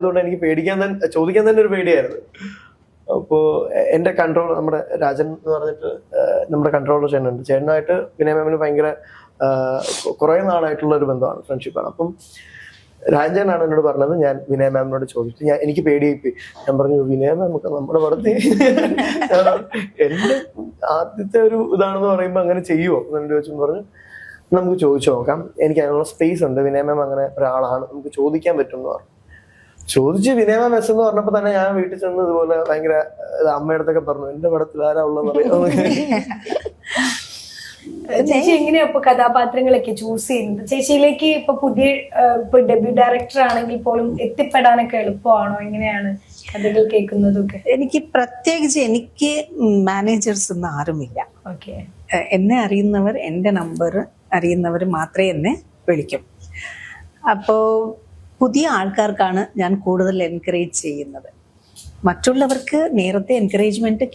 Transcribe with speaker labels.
Speaker 1: അതുകൊണ്ട് എനിക്ക് പേടിക്കാൻ തന്നെ ചോദിക്കാൻ തന്നെ ഒരു പേടിയായിരുന്നു. അപ്പോൾ എന്റെ കൺട്രോൾ നമ്മുടെ രാജൻ എന്ന് പറഞ്ഞിട്ട് നമ്മുടെ കൺട്രോളർ ചേട്ടനുണ്ട്. ചേട്ടനായിട്ട് വിനയ മാമിന് ഭയങ്കര കുറേ നാളായിട്ടുള്ള ഒരു ബന്ധമാണ് ഫ്രണ്ട്ഷിപ്പാണ് അപ്പം രാജനാണ് എന്നോട് പറഞ്ഞത് ഞാൻ വിനയ മാമിനോട് ചോദിച്ചു. ഞാൻ എനിക്ക് പേടിയായിപ്പി ഞാൻ പറഞ്ഞു വിനയ നമുക്ക് നമ്മുടെ പടത്തിൽ എന്റെ ആദ്യത്തെ ഒരു ഇതാണെന്ന് പറയുമ്പോൾ അങ്ങനെ ചെയ്യുമോ എന്ന് ചോദിച്ചു പറഞ്ഞു നമുക്ക് ചോദിച്ചു നോക്കാം. എനിക്ക് അതിനുള്ള സ്പേസ് ഉണ്ട്. വിനയ മാം അങ്ങനെ ഒരാളാണ്. നമുക്ക് ചോദിക്കാൻ പറ്റും എന്ന് പറഞ്ഞു. ചോദിച്ച് വിനയ മെസ് എന്ന് പറഞ്ഞപ്പോ തന്നെ ഞാൻ വീട്ടിൽ ചെന്ന് ഇതുപോലെ ഭയങ്കര അമ്മയടുത്തൊക്കെ പറഞ്ഞു എന്റെ പടത്തിൽ ആരാ ഉള്ളതെന്ന്
Speaker 2: ചേച്ചി എങ്ങനെയാ ഇപ്പൊ കഥാപാത്രങ്ങളൊക്കെ ചൂസ് ചെയ്യുന്നത്? ചേച്ചിയിലേക്ക് ഇപ്പൊ പുതിയ ഇപ്പൊ ഡെബ്യൂ ഡയറക്ടർ ആണെങ്കിൽ പോലും എത്തിപ്പെടാനൊക്കെ എളുപ്പമാണോ? എങ്ങനെയാണ് കഥകൾ കേൾക്കുന്നതൊക്കെ?
Speaker 3: എനിക്ക് പ്രത്യേകിച്ച് എനിക്ക് മാനേജേഴ്സ് ഒന്നും ആരുമില്ല.
Speaker 2: ഓക്കെ
Speaker 3: എന്നെ അറിയുന്നവർ എന്റെ നമ്പർ അറിയുന്നവർ മാത്രമേ എന്നെ വിളിക്കും. അപ്പോൾ പുതിയ ആൾക്കാർക്കാണ് ഞാൻ കൂടുതൽ എൻകറേജ് ചെയ്യുന്നത്. മറ്റുള്ളവർക്ക് നേരത്തെ എൻകറേജ്മെന്റ്